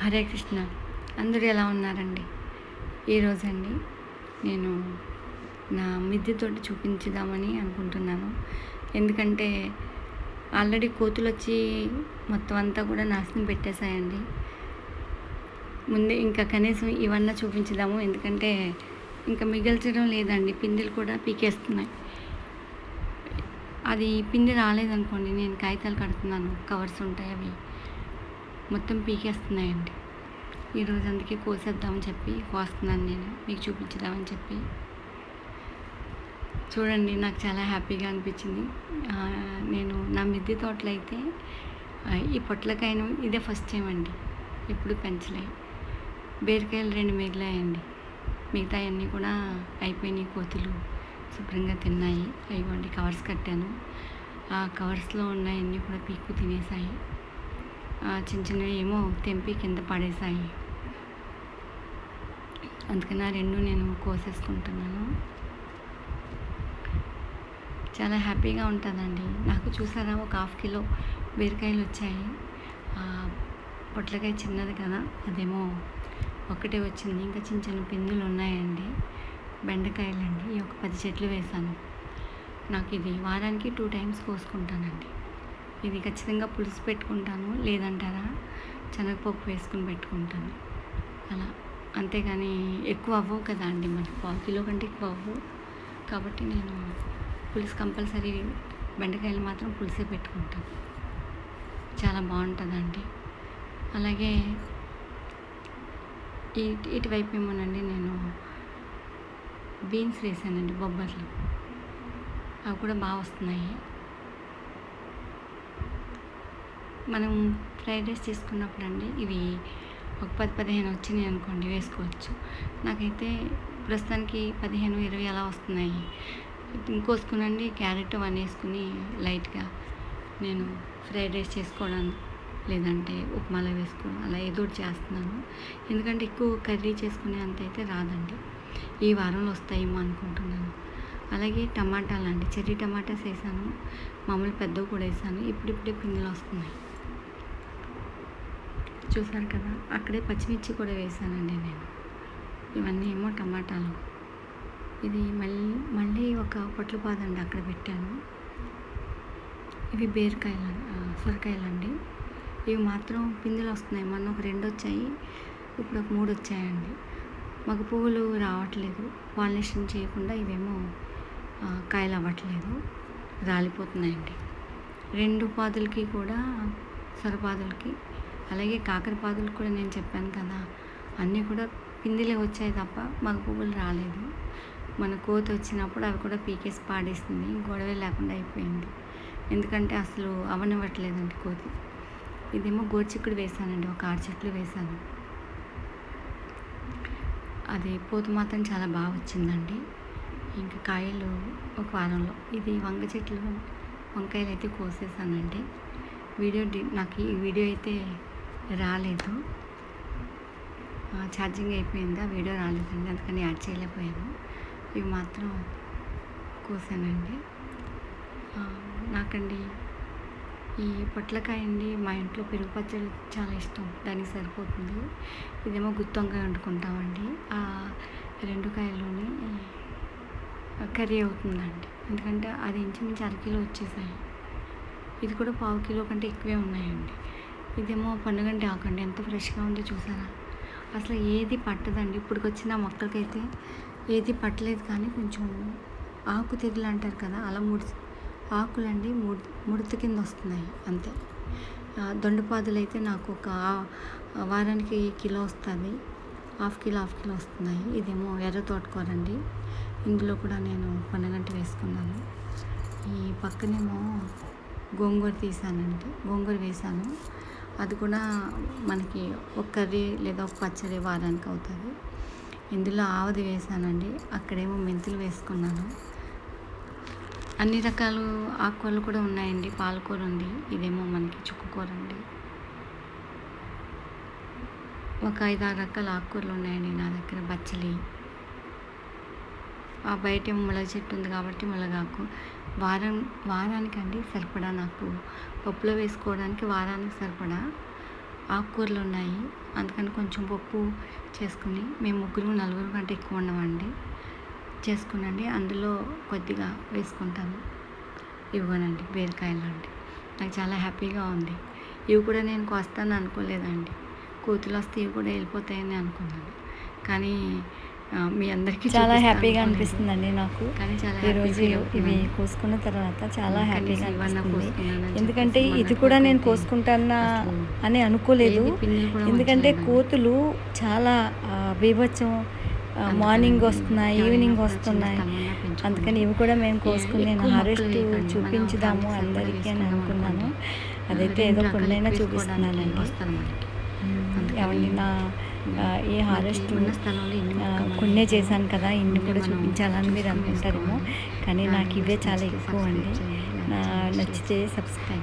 హరే కృష్ణ. అందరూ ఎలా ఉన్నారండి? ఈరోజండి నేను నా మిద్దెతోటి చూపించుదామని అనుకుంటున్నాను. ఎందుకంటే ఆల్రెడీ కోతులు వచ్చి మొత్తం అంతా కూడా నాశనం పెట్టేశాయండి. ముందే ఇంకా కనీసం ఇవన్నా చూపించుదాము. ఎందుకంటే ఇంకా మిగల్చడం లేదండి. పిందెలు కూడా పీకేస్తున్నాయి. అది పిండి రాలేదనుకోండి నేను కాగితాలు కడుతున్నాను. కవర్స్ ఉంటాయి అవి. మొత్తం పీకేస్తున్నాయండి. ఈరోజు అందుకే కోసేద్దామని చెప్పి కోస్తున్నాను నేను. మీకు చూపించుదామని చెప్పి. చూడండి నాకు చాలా హ్యాపీగా అనిపించింది. నేను నా మిద్దె తోటలో అయితే ఈ పొట్లకాయను ఇదే ఫస్ట్ టైం అండి. ఎప్పుడు పెంచలే. బీరకాయలు రెండు మిగిలాయండి మిగతా అన్నీ కూడా అయిపోయినాయి కోతులు. శుభ్రంగా తిన్నాయి. ఇవ్వండి కవర్స్ కట్టాను. ఆ కవర్స్లో ఉన్నాయన్నీ కూడా పీక్కు తినేసాయి. చిన్న చిన్నవి ఏమో తెంపి కింద పడేసాయి అందుకని ఆ రెండు నేను కోసేసుకుంటున్నాను. చాలా హ్యాపీగా ఉంటుందండి. నాకు చూసారా ఒక హాఫ్ కిలో బీరకాయలు వచ్చాయి. పొట్లకాయ చిన్నది కదా అదేమో ఒకటే వచ్చింది. ఇంకా చిన్న చిన్న పిందులు ఉన్నాయండి. బెండకాయలండి. ఈ ఒక పది చెట్లు వేశాను. నాకు ఇది వారానికి టూ టైమ్స్ కోసుకుంటానండి. ఇది ఖచ్చితంగా పులుసు పెట్టుకుంటాను లేదంటారా? శనగపప్పు వేసుకుని పెట్టుకుంటాను. అలా. అంతేగాని ఎక్కువ అవ్వవు కదా అండి మరి. పావు కిలో కంటే ఎక్కువ అవ్వవు. కాబట్టి నేను పులుసు కంపల్సరీ బెండకాయలు మాత్రం పులుసే పెట్టుకుంటాను. చాలా బాగుంటుందండి అలాగే ఇటు ఇటువైపు ఏమోనండి నేను బీన్స్ వేసానండి బొబ్బర్లు. అవి కూడా బాగా వస్తున్నాయి. మనం ఫ్రైడ్ రైస్ చేసుకున్నప్పుడు అండి ఇవి ఒక పది పదిహేను వచ్చినాయి అనుకోండి వేసుకోవచ్చు. నాకైతే ప్రస్తుతానికి పదిహేను ఇరవై అలా వస్తున్నాయి. ఇంకోసుకునండి క్యారెట్ అవన్నీ వేసుకుని లైట్గా నేను ఫ్రైడ్ రైస్ చేసుకోవడం లేదంటే ఉప్మాలో వేసుకోవడం అలా ఏదో ఒకటి చేస్తున్నాను. ఎందుకంటే ఎక్కువ కర్రీ చేసుకునే అంత అయితే రాదండి. ఈ వారంలో వస్తాయేమో అనుకుంటున్నాను. అలాగే టమాటాలు అండి చెర్రీ టమాటాస్ వేసాను మామూలు పెద్దవి కూడా వేసాను ఇప్పుడిప్పుడే పిందెలు వస్తున్నాయి. చూసారు కదా అక్కడే పచ్చిమిర్చి కూడా వేసానండి నేను. ఇవన్నీ ఏమో టమాటాలు. ఇది మళ్ళీ మళ్ళీ ఒక పొట్లపాదండి అక్కడ పెట్టాను. ఇవి బీరకాయలు సొరకాయలు అండి. ఇవి మాత్రం పిందెలు వస్తున్నాయి. మొన్న ఒక రెండు వచ్చాయి ఇప్పుడు ఒక మూడు వచ్చాయండి. మాకు పువ్వులు రావట్లేదు. పాలినేషన్ చేయకుండా ఇవేమో కాయలు అవ్వట్లేదు. రాలిపోతున్నాయండి. రెండు పాదులకి కూడా సొరపాదులకి అలాగే కాకరపాదులు కూడా నేను చెప్పాను కదా అన్నీ కూడా పిందిలే వచ్చాయి తప్ప మగ పువ్వులు రాలేదు. మన కోత వచ్చినప్పుడు అవి కూడా పీకేసి పాడేసింది గొడవే లేకుండా అయిపోయింది. ఎందుకంటే అసలు అవనివ్వట్లేదండి కోతి. ఇదేమో గోరుచిక్కుడు వేసానండి ఒక ఆరు చెట్లు వేసాను. అది పూత మాత్రం చాలా బాగా వచ్చిందండి. ఇంకా కాయలు ఒక వారంలో ఇది వంగ చెట్లు వంకాయలు అయితే కోసేసానండి. వీడియో నాకు ఈ వీడియో అయితే రాలేదు. ఛార్జింగ్ అయిపోయిందా? వీడియో రాలేదండి. అందుకని యాడ్ చేయలేకపోయాను. ఇవి మాత్రం కోసానండి. నాకండి ఈ పొట్లకాయ అండి మా ఇంట్లో పెరుగు పచ్చడి చాలా ఇష్టం. దానికి సరిపోతుంది. ఇదేమో గుత్తొంకాయ వండుకుంటామండి. ఆ రెండు కాయల్లోనే కర్రీ అవుతుందండి. ఎందుకంటే అది ఇంచుమించు అరకిలో వచ్చేసాయి. ఇది కూడా పావు కిలో కంటే ఎక్కువే ఉన్నాయండి. ఇదేమో పండుగంటే ఆకండి ఎంత ఫ్రెష్గా ఉందో చూసారా? అసలు ఏది పట్టదండి. ఇప్పుడు వచ్చిన మొక్కలకైతే ఏది పట్టలేదు కానీ కొంచెం ఆకు తెగులు అంటారు కదా అలా ముడి ఆకులండి ముడి ముడత కింద వస్తున్నాయి అంతే. దొండపాదులు అయితే నాకు ఒక వారానికి కిలో వస్తుంది. హాఫ్ కిలో హాఫ్ కిలో వస్తున్నాయి. ఇదేమో ఎర్ర తోటకూరండి. ఇందులో కూడా నేను పన్నగంట వేసుకున్నాను. ఈ పక్కనేమో గోంగూర తీసానండి. గోంగూర వేసాను. అది కూడా మనకి ఒక కర్రీ లేదా ఒక పచ్చడి వారానికి అవుతుంది. ఇందులో ఆవది వేసానండి. అక్కడేమో మెంతులు వేసుకున్నాను. అన్ని రకాలు ఆకుకూరలు కూడా ఉన్నాయండి. పాలకూర ఉంది. ఇదేమో మనకి చుక్కకూర అండి. ఒక ఐదు ఆరు రకాల ఆకుకూరలు ఉన్నాయండి నా దగ్గర. బచ్చలి బయట మునగ చెట్టు ఉంది కాబట్టి మునగాకు వారం వారానికి అండి సరిపడా నాకు. పప్పులో వేసుకోవడానికి వారానికి సరిపడా. ఆకుకూరలు ఉన్నాయి. అందుకని కొంచెం పప్పు చేసుకుని మేము ముగ్గురు నలుగురు కంటే ఎక్కువ ఉన్నామండి చేసుకునండి. అందులో కొద్దిగా వేసుకుంటాను. ఇవ్వనండి. బీరకాయలు అండి. నాకు చాలా హ్యాపీగా ఉంది. ఇవి కూడా నేను కోస్తాను అనుకోలేదండి కోతులు వస్తే ఇవి కూడా వెళ్ళిపోతాయని అనుకున్నాను. కానీ మీ అందరికీ చాలా హ్యాపీగా. అనిపిస్తుందండి నాకు ఈరోజు ఇవి. కోసుకున్న తర్వాత చాలా హ్యాపీగా అనిపిస్తుంది ఎందుకంటే ఇది కూడా నేను కోసుకుంటానా అని అనుకోలేదు ఎందుకంటే. కోతులు చాలా బీభత్సం మార్నింగ్ వస్తున్నాయి ఈవినింగ్ వస్తున్నాయి. అందుకని ఇవి కూడా మేము కోసుకుని నేను హారెస్ట్ చూపించుదాము అందరికీ అని అనుకున్నాను. అదైతే ఏదో కొన్నైనా చూపిస్తున్నానండి ఏమండి నా ఈ హారెస్ట్ కొన్నే చేశాను కదా ఇన్ని కూడా చూపించాలని మీరు అనుకుంటారేమో. కానీ నాకు ఇవే చాలా ఎక్కువ అండి. నచ్చితే సబ్స్క్రైబ్